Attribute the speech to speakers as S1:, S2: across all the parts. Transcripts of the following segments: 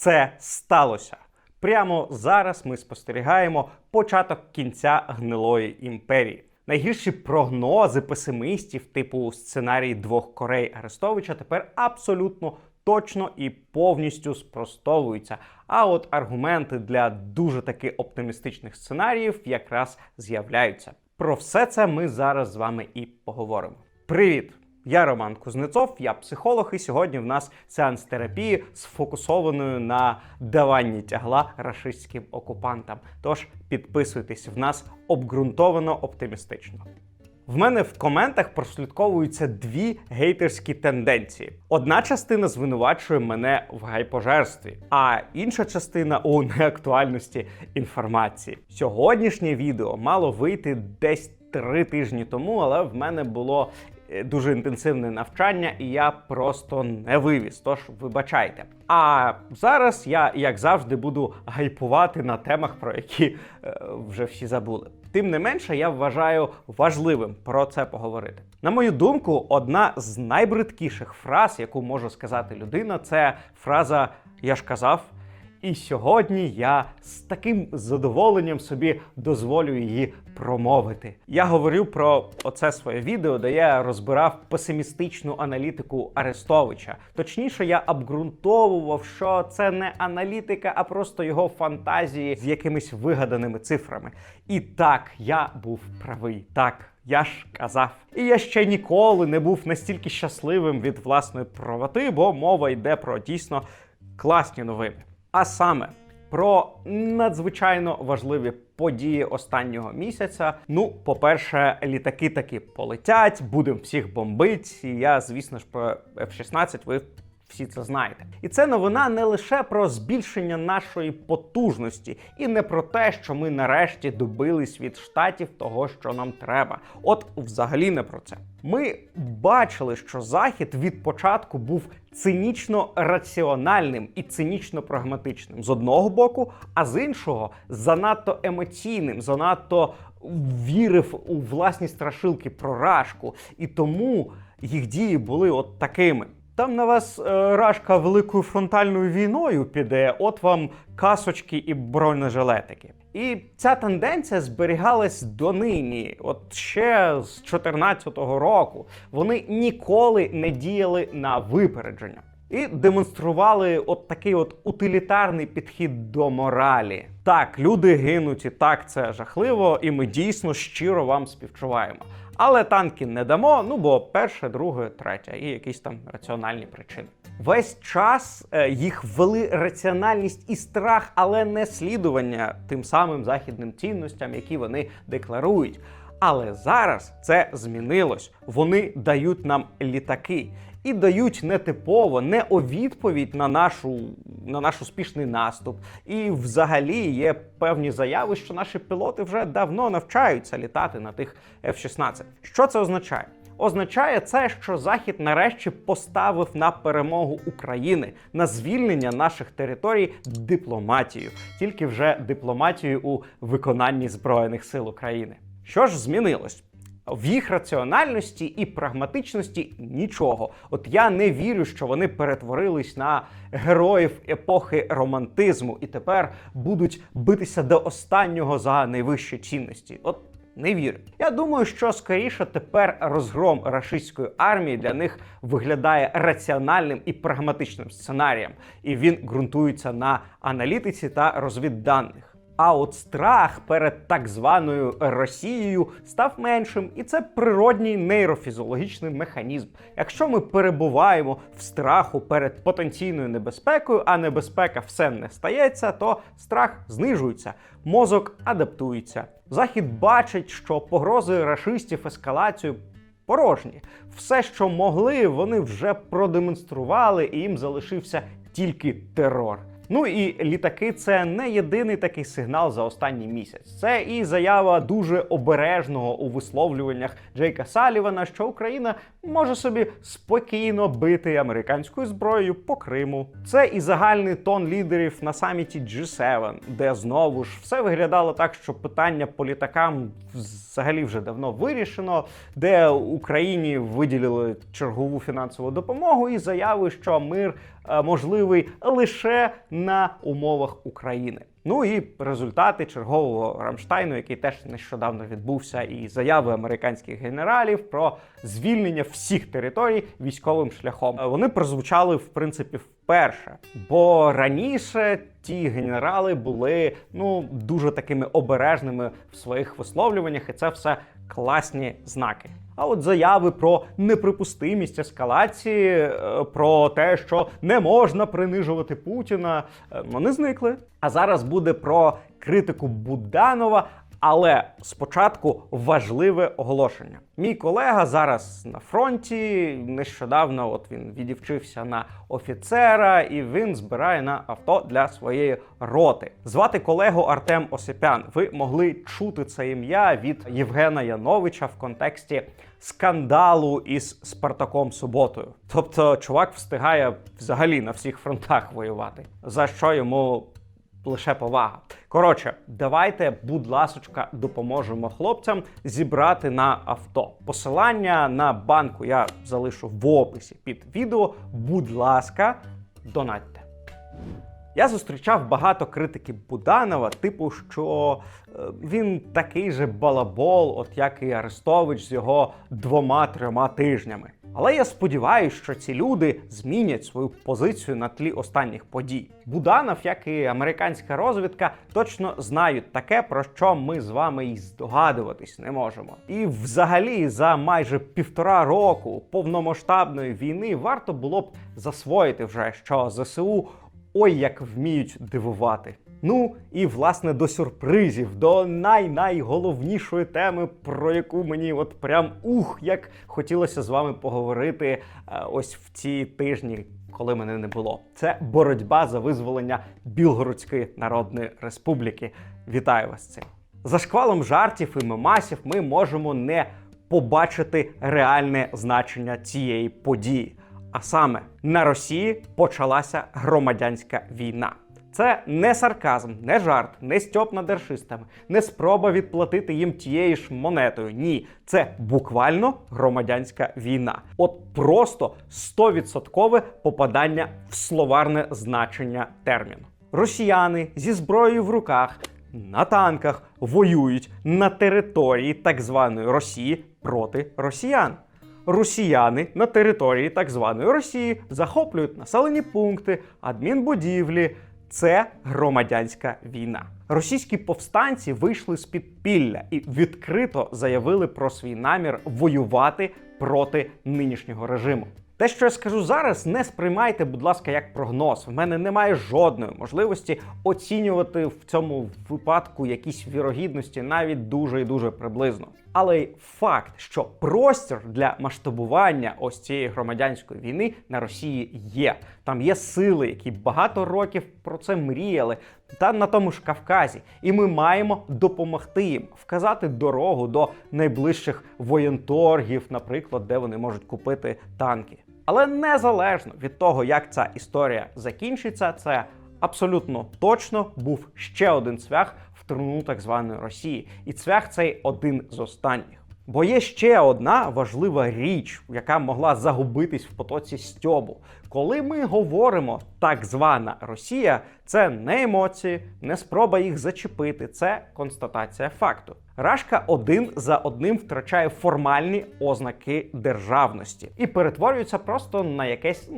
S1: це сталося. Прямо зараз ми спостерігаємо початок кінця гнилої імперії. Найгірші прогнози песимістів, типу сценарій двох Корей Арестовича, тепер абсолютно точно і повністю спростовуються. А от аргументи для дуже таки оптимістичних сценаріїв якраз з'являються. Про все це ми зараз з вами і поговоримо. Привіт! Я Роман Кузнецов, я психолог, і сьогодні в нас сеанс терапії сфокусованою на даванні тягла рашистським окупантам. Тож підписуйтесь в нас обґрунтовано оптимістично. В мене в коментах прослідковуються дві гейтерські тенденції. Одна частина звинувачує мене в гайпожерстві, а інша частина у неактуальності інформації. Сьогоднішнє відео мало вийти десь три тижні тому, але в мене було дуже інтенсивне навчання, і я просто не вивіз. Тож вибачайте. А зараз я, як завжди, буду гайпувати на темах, про які е, вже всі забули. Тим не менше, я вважаю важливим про це поговорити. На мою думку, одна з найбридкіших фраз, яку може сказати людина, це фраза Я ж казав. І сьогодні я з таким задоволенням собі дозволю її промовити. Я говорю про оце своє відео, де я розбирав песимістичну аналітику Арестовича. Точніше, я обґрунтовував, що це не аналітика, а просто його фантазії з якимись вигаданими цифрами. І так, я був правий. Так. Я ж казав. І я ще ніколи не був настільки щасливим від власної правоти, бо мова йде про дійсно класні новини. А саме про надзвичайно важливі події останнього місяця. Ну, по-перше, літаки таки полетять, будемо всіх бомбить. І я, звісно ж, про F-16 ви всі це знаєте. І це новина не лише про збільшення нашої потужності, і не про те, що ми нарешті добились від штатів того, що нам треба. От взагалі не про це. Ми бачили, що захід від початку був цинічно раціональним і цинічно прагматичним з одного боку, а з іншого занадто емоційним, занадто вірив у власні страшилки про рашку, і тому їх дії були от такими. Там на вас е, рашка великою фронтальною війною піде, от вам касочки і бронежилетики. І ця тенденція зберігалась донині, от ще з 2014 року. Вони ніколи не діяли на випередження. І демонстрували от такий от утилітарний підхід до моралі. Так, люди гинуть, і так це жахливо, і ми дійсно щиро вам співчуваємо. Але танки не дамо, ну бо перше, друге, третє, і якісь там раціональні причини. Весь час е, їх ввели раціональність і страх, але не слідування тим самим західним цінностям, які вони декларують. Але зараз це змінилось. Вони дають нам літаки і дають не типово, не у відповідь на нашу на наш успішний наступ. І взагалі є певні заяви, що наші пілоти вже давно навчаються літати на тих F-16. Що це означає? Означає це, що Захід нарешті поставив на перемогу України на звільнення наших територій дипломатію, тільки вже дипломатію у виконанні збройних сил України. Що ж змінилось? В їх раціональності і прагматичності нічого. От я не вірю, що вони перетворились на героїв епохи романтизму і тепер будуть битися до останнього за найвищі цінності. От не вірю. Я думаю, що скоріше тепер розгром рашистської армії для них виглядає раціональним і прагматичним сценарієм, і він ґрунтується на аналітиці та розвідданих. А от страх перед так званою Росією став меншим, і це природній нейрофізіологічний механізм. Якщо ми перебуваємо в страху перед потенційною небезпекою, а небезпека все не стається, то страх знижується, мозок адаптується. Захід бачить, що погрози рашистів ескалацію. Порожні, все, що могли, вони вже продемонстрували, і їм залишився тільки терор. Ну і літаки це не єдиний такий сигнал за останній місяць. Це і заява дуже обережного у висловлюваннях Джейка Салівана, що Україна може собі спокійно бити американською зброєю по Криму. Це і загальний тон лідерів на саміті G7, де знову ж все виглядало так, що питання по літакам взагалі вже давно вирішено, де Україні виділили чергову фінансову допомогу і заяви, що мир можливий лише на умовах України. Ну і результати чергового Рамштайну, який теж нещодавно відбувся, і заяви американських генералів про звільнення всіх територій військовим шляхом. Е, Вони прозвучали в принципі вперше, бо раніше ті генерали були ну дуже такими обережними в своїх висловлюваннях, і це все класні знаки. А от заяви про неприпустимість ескалації, е, про те, що не можна принижувати Путіна, е, вони зникли. А зараз буде про критику Буданова. Але спочатку важливе оголошення. Мій колега зараз на фронті. Нещодавно от він відівчився на офіцера, і він збирає на авто для своєї роти. Звати колегу Артем Осипян. Ви могли чути це ім'я від Євгена Яновича в контексті скандалу із Спартаком Суботою. Тобто, чувак встигає взагалі на всіх фронтах воювати, за що йому лише повага. Коротше, давайте, будь ласочка, допоможемо хлопцям зібрати на авто. Посилання на банку я залишу в описі під відео. Будь ласка, донатьте. Я зустрічав багато критики Буданова, типу, що е, він такий же балабол, от як і Арестович з його двома-трьома тижнями. Але я сподіваюся, що ці люди змінять свою позицію на тлі останніх подій. Буданов, як і американська розвідка, точно знають таке, про що ми з вами і здогадуватись не можемо. І взагалі за майже півтора року повномасштабної війни варто було б засвоїти вже, що ЗСУ ой як вміють дивувати. Ну і власне до сюрпризів, до най-найголовнішої теми, про яку мені от прям ух, як хотілося з вами поговорити е, ось в ці тижні, коли мене не було. Це боротьба за визволення Білгородської Народної Республіки. Вітаю вас цим. За шквалом жартів і мемасів ми можемо не побачити реальне значення цієї події. А саме на Росії почалася громадянська війна. Це не сарказм, не жарт, не стьоп над держистами, не спроба відплатити їм тією ж монетою. Ні, це буквально громадянська війна. От просто 100% попадання в словарне значення терміну. Росіяни зі зброєю в руках на танках воюють на території так званої Росії проти росіян. Росіяни на території так званої Росії захоплюють населені пункти, адмінбудівлі. Це громадянська війна. Російські повстанці вийшли з підпілля і відкрито заявили про свій намір воювати проти нинішнього режиму. Те, що я скажу зараз, не сприймайте, будь ласка, як прогноз. В мене немає жодної можливості оцінювати в цьому випадку якісь вірогідності, навіть дуже і дуже приблизно. Але й факт, що простір для масштабування ось цієї громадянської війни на Росії є. Там є сили, які багато років про це мріяли, та на тому ж Кавказі. І ми маємо допомогти їм вказати дорогу до найближчих воєнторгів, наприклад, де вони можуть купити танки. Але незалежно від того, як ця історія закінчиться, це абсолютно точно був ще один цвях в труну так званої Росії. І цвях цей один з останніх. Бо є ще одна важлива річ, яка могла загубитись в потоці стьобу. Коли ми говоримо так звана Росія, це не емоції, не спроба їх зачепити, це констатація факту. Рашка один за одним втрачає формальні ознаки державності і перетворюється просто на якесь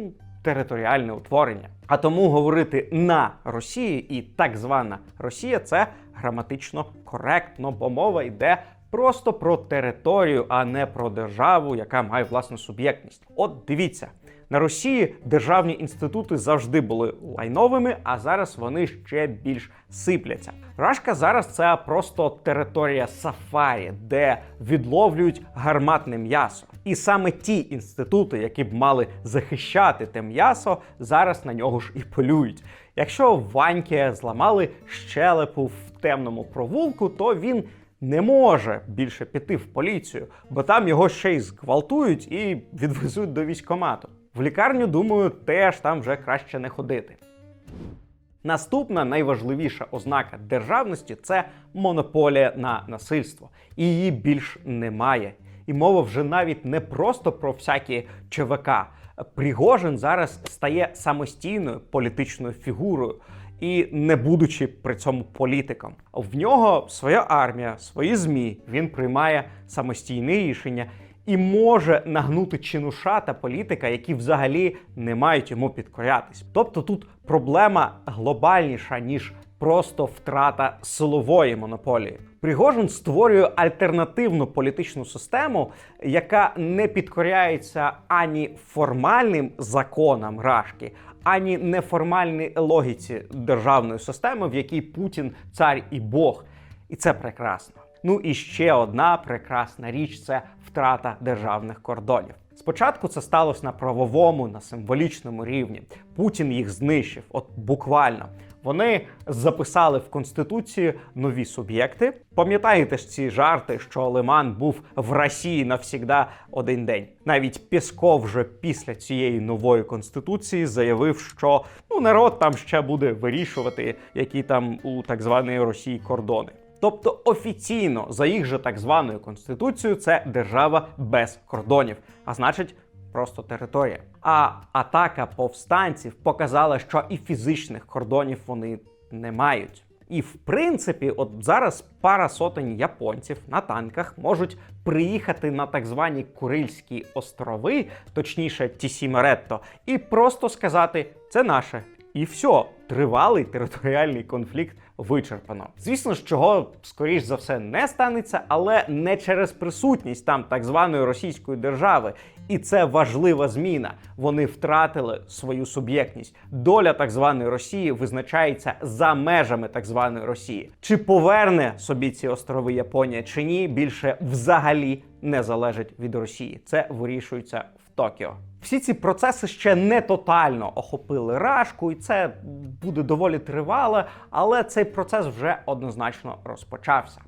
S1: територіальне утворення. А тому говорити на Росії і так звана Росія це граматично коректно, бо мова йде просто про територію, а не про державу, яка має власну суб'єктність. От дивіться. На Росії державні інститути завжди були лайновими, а зараз вони ще більш сипляться. Рашка зараз це просто територія сафарі, де відловлюють гарматне м'ясо. І саме ті інститути, які б мали захищати те м'ясо, зараз на нього ж і полюють. Якщо Ваньке зламали щелепу в темному провулку, то він не може більше піти в поліцію, бо там його ще й зґвалтують і відвезуть до військкомату. В лікарню, думаю, теж там вже краще не ходити. Наступна найважливіша ознака державності це монополія на насильство. І її більш немає. І мова вже навіть не просто про всякі ЧВК. Пригожин зараз стає самостійною політичною фігурою. І не будучи при цьому політиком, в нього своя армія, свої змі. Він приймає самостійні рішення і може нагнути чинуша та політика, які взагалі не мають йому підкорятись. Тобто тут проблема глобальніша ніж просто втрата силової монополії. Пригожин створює альтернативну політичну систему, яка не підкоряється ані формальним законам Рашки, ані неформальній логіці державної системи, в якій Путін цар і Бог. І це прекрасно. Ну і ще одна прекрасна річ це втрата державних кордонів. Спочатку це сталося на правовому, на символічному рівні. Путін їх знищив, от буквально. Вони записали в конституцію нові суб'єкти. Пам'ятаєте ж ці жарти, що Лиман був в Росії навсігда один день. Навіть Пєсков вже після цієї нової конституції заявив, що ну народ там ще буде вирішувати, які там у так званої Росії кордони. Тобто офіційно за їх же так званою конституцією це держава без кордонів, а значить. Просто територія. А атака повстанців показала, що і фізичних кордонів вони не мають. І в принципі, от зараз пара сотень японців на танках можуть приїхати на так звані Курильські острови, точніше Тісімеретто, і просто сказати: це наше. І все, тривалий територіальний конфлікт вичерпано. Звісно ж, чого скоріш за все не станеться, але не через присутність там так званої російської держави. І це важлива зміна. Вони втратили свою суб'єктність. Доля так званої Росії визначається за межами так званої Росії. Чи поверне собі ці острови Японія чи ні, більше взагалі не залежить від Росії. Це вирішується Токіо. Всі ці процеси ще не тотально охопили рашку, і це буде доволі тривале, але цей процес вже однозначно розпочався.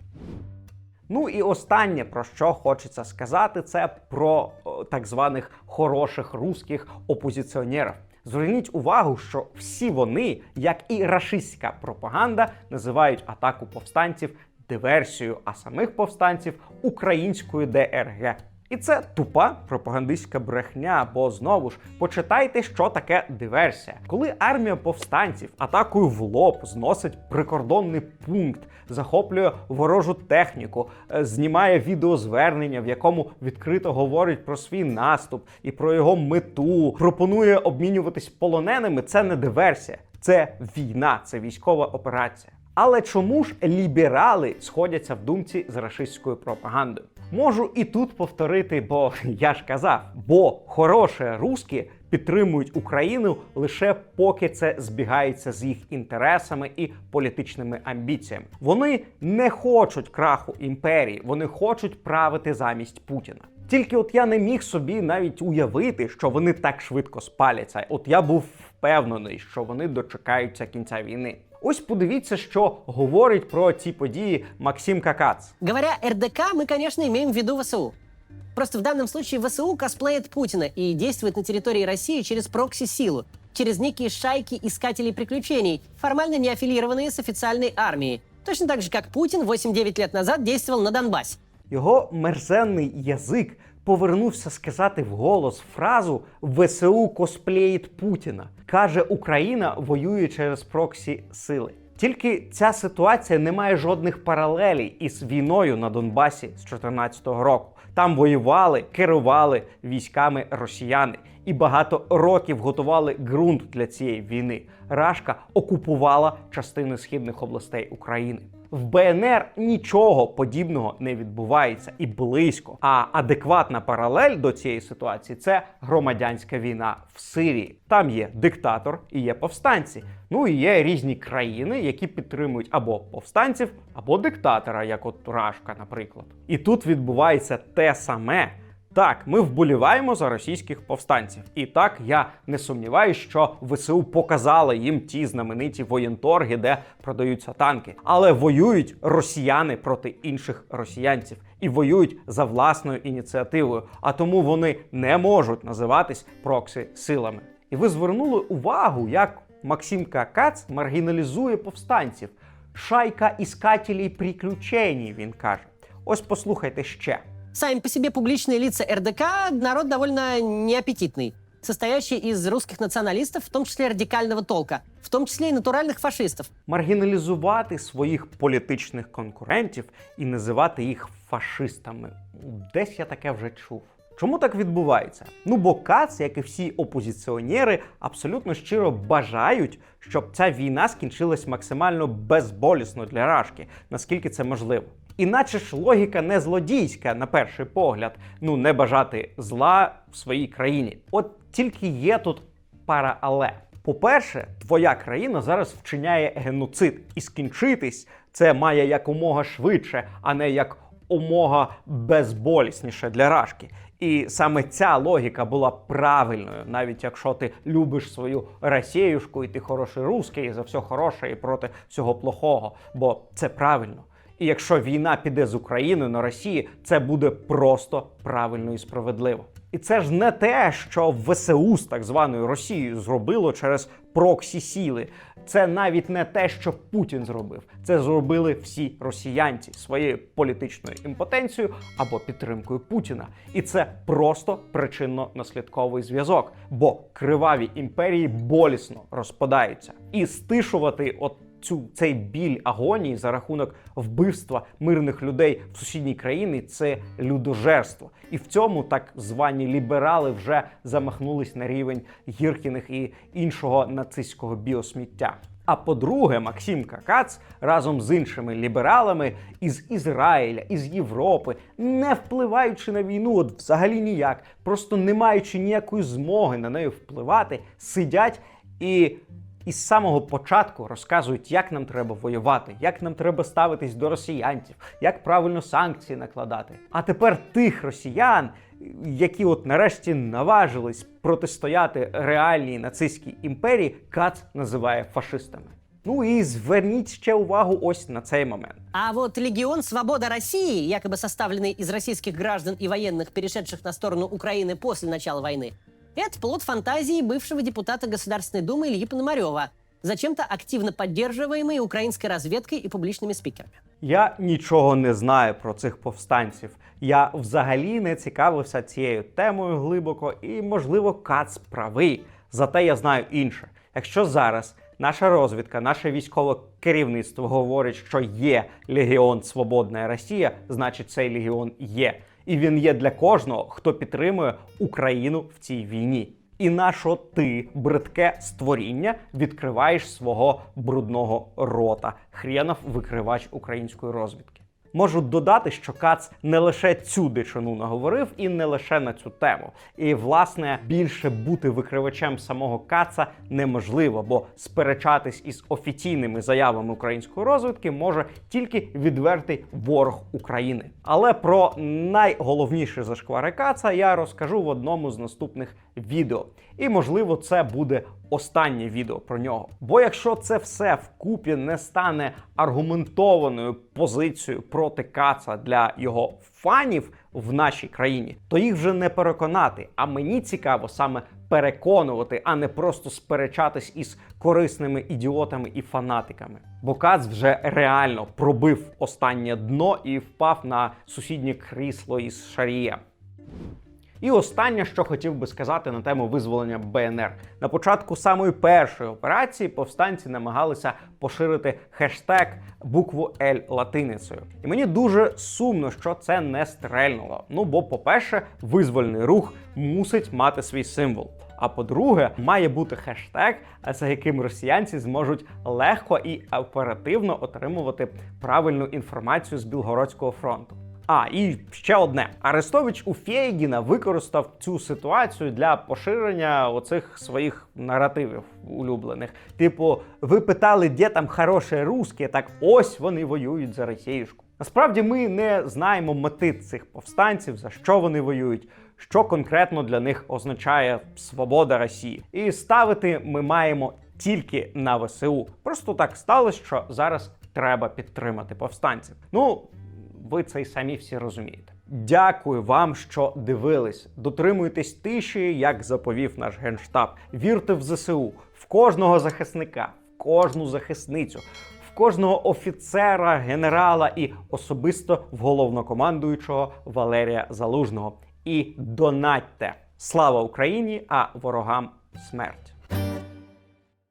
S1: Ну і останнє про що хочеться сказати, це про так званих хороших русських опозиціонерів. Зверніть увагу, що всі вони, як і рашистська пропаганда, називають атаку повстанців диверсією, а самих повстанців українською ДРГ. І це тупа пропагандистська брехня, бо знову ж почитайте, що таке диверсія. Коли армія повстанців атакою в лоб зносить прикордонний пункт, захоплює ворожу техніку, е, знімає відеозвернення, в якому відкрито говорить про свій наступ і про його мету, пропонує обмінюватись полоненими, це не диверсія, це війна, це військова операція. Але чому ж ліберали сходяться в думці з рашистською пропагандою? Можу і тут повторити, бо я ж казав, бо хороші русські підтримують Україну лише поки це збігається з їх інтересами і політичними амбіціями. Вони не хочуть краху імперії, вони хочуть правити замість Путіна. Тільки от я не міг собі навіть уявити, що вони так швидко спаляться. От я був впевнений, що вони дочекаються кінця війни. Ось подивіться, що говорить про ці події Максим Какац.
S2: Говоря РДК, мы, конечно, имеем в виду ВСУ. Просто в данном случае ВСУ косплеит Путина и действует на территории России через прокси-силу, через некие шайки искателей приключений, формально не аффилированные с официальной армией. Точно так же, как Путин 8-9 лет назад действовал на Донбассе.
S1: Його мерзенний язик повернувся сказати вголос фразу ВСУ косплеїть Путіна. Каже, Україна воює через проксі сили. Тільки ця ситуація не має жодних паралелей із війною на Донбасі з 2014 року. Там воювали, керували військами росіяни і багато років готували ґрунт для цієї війни. Рашка окупувала частини східних областей України. В БНР нічого подібного не відбувається і близько. А адекватна паралель до цієї ситуації це громадянська війна в Сирії. Там є диктатор і є повстанці. Ну і є різні країни, які підтримують або повстанців, або диктатора, як от Рашка, наприклад. І тут відбувається те саме. Так, ми вболіваємо за російських повстанців. І так я не сумніваюся, що ВСУ показали їм ті знамениті воєнторги, де продаються танки. Але воюють росіяни проти інших росіянців і воюють за власною ініціативою. А тому вони не можуть називатись проксі силами. І ви звернули увагу, як Максим Какац маргіналізує повстанців. Шайка іскателей приключень, він каже. Ось послухайте ще.
S2: Сами по себе публичные лица РДК народ довольно неаппетитный. состоящий из русских националистов, в том числе радикального толка, в том числе и натуральных фашистов.
S1: маргіналізувати своїх політичних конкурентів і називати їх фашистами. Десь я таке вже чув. Чому так відбувається? Ну бо Кац, як і всі опозиціонери, абсолютно щиро бажають, щоб ця війна скінчилась максимально безболісно для Рашки, наскільки це можливо. Іначе ж логіка не злодійська на перший погляд, ну не бажати зла в своїй країні. От тільки є тут пара але. По-перше, твоя країна зараз вчиняє геноцид, і скінчитись це має якомога швидше, а не як умога безболісніше для Рашки. І саме ця логіка була правильною, навіть якщо ти любиш свою Росіюшку і ти хороший русський, і за все хороше і проти всього плохого, бо це правильно. І якщо війна піде з України на Росії, це буде просто правильно і справедливо. І це ж не те, що ВСУ з так званою Росією зробило через проксі сіли. Це навіть не те, що Путін зробив. Це зробили всі росіянці своєю політичною імпотенцією або підтримкою Путіна. І це просто причинно-наслідковий зв'язок, бо криваві імперії болісно розпадаються. І стишувати от цю цей біль агонії за рахунок вбивства мирних людей в сусідній країні це людожерство. І в цьому так звані ліберали вже замахнулись на рівень Гіркіних і іншого нацистського біосміття. А по-друге, Максим Какац разом з іншими лібералами із Ізраїля, із Європи, не впливаючи на війну, от взагалі ніяк, просто не маючи ніякої змоги на неї впливати, сидять і із самого початку розказують, як нам треба воювати, як нам треба ставитись до росіянців, як правильно санкції накладати. А тепер тих росіян, які от нарешті наважились протистояти реальній нацистській імперії, Кац називає фашистами. Ну і зверніть ще увагу ось на цей момент.
S2: А вот Легион Свобода России, якобы составленный из российских граждан и военных, перешедших на сторону Украины после начала войны, это плод фантазии бывшего депутата Государственной Думы Ильи Пономарева, зачем-то активно поддерживаемый украинской разведкой и публичными спикерами.
S1: Я нічого не знаю про цих повстанців. Я взагалі не цікавився цією темою глибоко, і, можливо, Кац правий. Зате я знаю інше. Якщо зараз наша розвідка, наше військове керівництво говорить, що є Легіон Свободна Росія, значить цей легіон є. І він є для кожного, хто підтримує Україну в цій війні. І на що ти, бридке створіння, відкриваєш свого брудного рота? Хренов викривач української розвідки. Можу додати, що Кац не лише цю дичину наговорив, і не лише на цю тему. І власне більше бути викривачем самого Каца неможливо, бо сперечатись із офіційними заявами української розвідки може тільки відвертий ворог України. Але про найголовніші зашквари Каца я розкажу в одному з наступних відео. І можливо, це буде останнє відео про нього. Бо якщо це все вкупі не стане аргументованою позицією проти Каца для його фанів в нашій країні, то їх вже не переконати. А мені цікаво саме переконувати, а не просто сперечатись із корисними ідіотами і фанатиками. Бо Кац вже реально пробив останнє дно і впав на сусіднє крісло із Шарія. І останнє, що хотів би сказати на тему визволення БНР. На початку самої першої операції повстанці намагалися поширити хештег букву L латиницею. І мені дуже сумно, що це не стрельнуло. Ну бо, по-перше, визвольний рух мусить мати свій символ. А по-друге, має бути хештег, за яким росіянці зможуть легко і оперативно отримувати правильну інформацію з Білгородського фронту. А, і ще одне. Арестович у Фєйгіна використав цю ситуацію для поширення оцих своїх наративів улюблених. Типу, ви питали, де там хороше русське, так ось вони воюють за Росіюшку. Насправді ми не знаємо мети цих повстанців, за що вони воюють, що конкретно для них означає свобода Росії. І ставити ми маємо тільки на ВСУ. Просто так сталося, що зараз треба підтримати повстанців. Ну, ви це й самі всі розумієте. Дякую вам, що дивились. Дотримуйтесь тиші, як заповів наш генштаб. Вірте в ЗСУ, в кожного захисника, в кожну захисницю, в кожного офіцера, генерала і особисто в головнокомандуючого Валерія Залужного. І донатьте. Слава Україні, а ворогам смерть!